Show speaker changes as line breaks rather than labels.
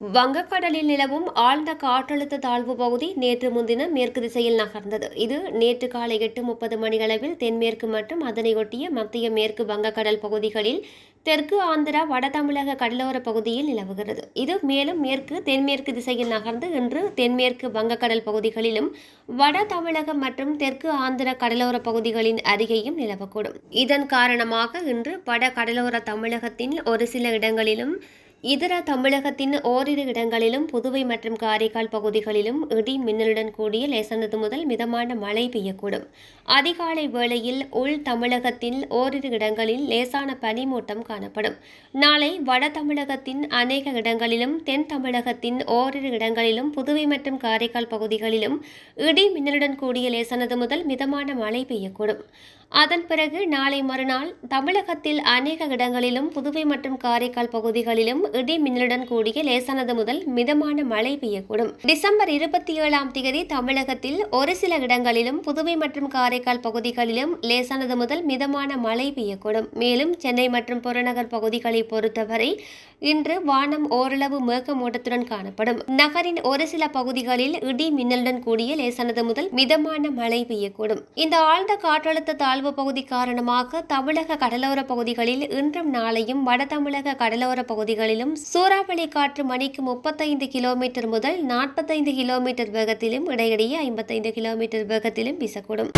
வங்கக்கடலில் நிலவும் ஆழ்ந்த காற்றழுத்த தாழ்வு பகுதி நேற்று முன்தினம் மேற்கு திசையில் நகர்ந்தது. இது நேற்று காலை எட்டு முப்பது மணியளவில் தென்மேற்கு மற்றும் அதனையொட்டிய மத்திய மேற்கு வங்கக்கடல் பகுதிகளில் தெற்கு ஆந்திரா வட தமிழக கடலோர பகுதியில் நிலவுகிறது. இது மேலும் மேற்கு தென்மேற்கு திசையில் நகர்ந்து இன்று தென்மேற்கு வங்கக்கடல் பகுதிகளிலும் வட தமிழகம் மற்றும் தெற்கு ஆந்திர கடலோர பகுதிகளின் அருகேயும் நிலவக்கூடும். இதன் காரணமாக இன்று வட கடலோர தமிழகத்தின் ஒரு சில இடங்களிலும் இதர தமிழகத்தின் ஓரிரு இடங்களிலும் புதுவை மற்றும் காரைக்கால் பகுதிகளிலும் இடி மின்னலுடன் கூடிய லேசானது முதல் மிதமான மழை பெய்யக்கூடும். அதிகாலை வேளையில் உள் தமிழகத்தில் ஓரிரு இடங்களில் லேசான பனிமூட்டம் காணப்படும். நாளை வட தமிழகத்தின் அநேக இடங்களிலும் தென் தமிழகத்தின் ஓரிரு இடங்களிலும் புதுவை மற்றும் காரைக்கால் பகுதிகளிலும் இடி மின்னலுடன் கூடிய லேசானது முதல் மிதமான மழை பெய்யக்கூடும். அதன் பிறகு நாளை மறுநாள் தமிழகத்தில் அநேக இடங்களிலும் புதுவை மற்றும் காரைக்கால் பகுதிகளிலும் இடி மின்னலுடன் கூடிய லேசானது முதல் மிதமான மழை பெய்யக்கூடும். டிசம்பர் இருபத்தி ஏழாம் தேதி தமிழகத்தில் ஒரு சில இடங்களிலும் புதுவை மற்றும் காரைக்கால் பகுதிகளிலும் லேசானது முதல் மிதமான மழை பெய்யக்கூடும். மேலும் சென்னை மற்றும் புறநகர் பகுதிகளை பொறுத்தவரை இன்று வானம் ஓரளவு மேகமூட்டத்துடன் காணப்படும். நகரின் ஒரு சில பகுதிகளில் இடி மின்னலுடன் கூடிய லேசானது முதல் மிதமான மழை பெய்யக்கூடும். இந்த ஆழ்ந்த காற்றழுத்த தாழ்வு பகுதி காரணமாக தமிழக கடலோர பகுதிகளில் இன்றும் நாளையும் வட தமிழக கடலோர பகுதிகளிலும் சூறாவளி காற்று மணிக்கு முப்பத்தைந்து கிலோமீட்டர் முதல் நாற்பத்தைந்து கிலோமீட்டர் வேகத்திலும் இடையிடையே ஐம்பத்தைந்து கிலோமீட்டர் வேகத்திலும் வீசக்கூடும்.